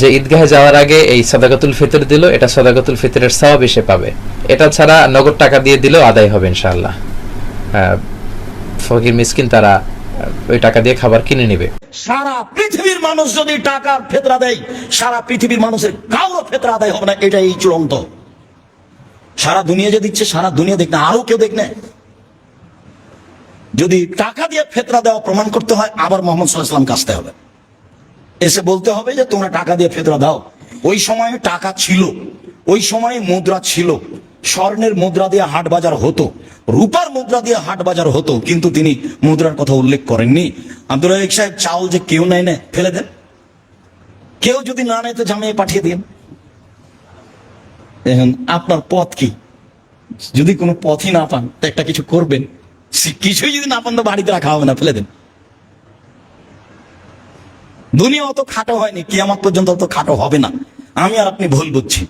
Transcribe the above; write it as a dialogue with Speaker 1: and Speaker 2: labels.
Speaker 1: যে ঈদগাহে যাওয়ার আগে এই সদাকাতুল ফিতর দিল, এটা সদাকাতুল ফিতরের সওয়াব এসে পাবে। এটা ছাড়া নগদ টাকা দিয়ে দিলেও আদায় হবে ইনশাআল্লাহ। ফকির মিসকিন তারা ওই টাকা দিয়ে খাবার কিনে নেবে।
Speaker 2: সারা পৃথিবীর মানুষ যদি টাকার ফেতরা দেয়, সারা পৃথিবীর মানুষের কারও ফেতরা আদায় হবে না, এটাই চূড়ান্ত। সারা দুনিয়া যে দিচ্ছে সারা দুনিয়া দেখ না আরও কেউ দেখ না যদি টাকা দিয়ে ফেতরা দেওয়া প্রমাণ করতে হয়, আবার মোহাম্মদ সাল্লাহাম কাছতে হবে। এসে বলতে হবে যে, তোমরা টাকা দিয়ে ফেতরা দাও। ওই সময়ে টাকা ছিল, ওই সময়ে মুদ্রা ছিল। স্বর্ণের মুদ্রা দিয়ে হাট বাজার হতো, রূপার মুদ্রা দিয়ে হাট বাজার হতো, কিন্তু তিনি মুদ্রার কথা উল্লেখ করেননি। আব্দুল রাহিক সাহেব, চাউল যে কেউ নেয় না, ফেলে দেন। কেউ যদি না নেয়, তো জামিয়ে পাঠিয়ে দিন। এখন আপনার পথ কি? যদি কোনো পথই না পান, তো একটা কিছু করবেন। কিছুই যদি না পান, তো বাড়িতে রাখা হবে না, ফেলে দেন। দুনিয়া অত খাটো হয়নি, কিয়ামত পর্যন্ত অত খাটো হবে না। আমি আর আপনি ভুল বুঝছি।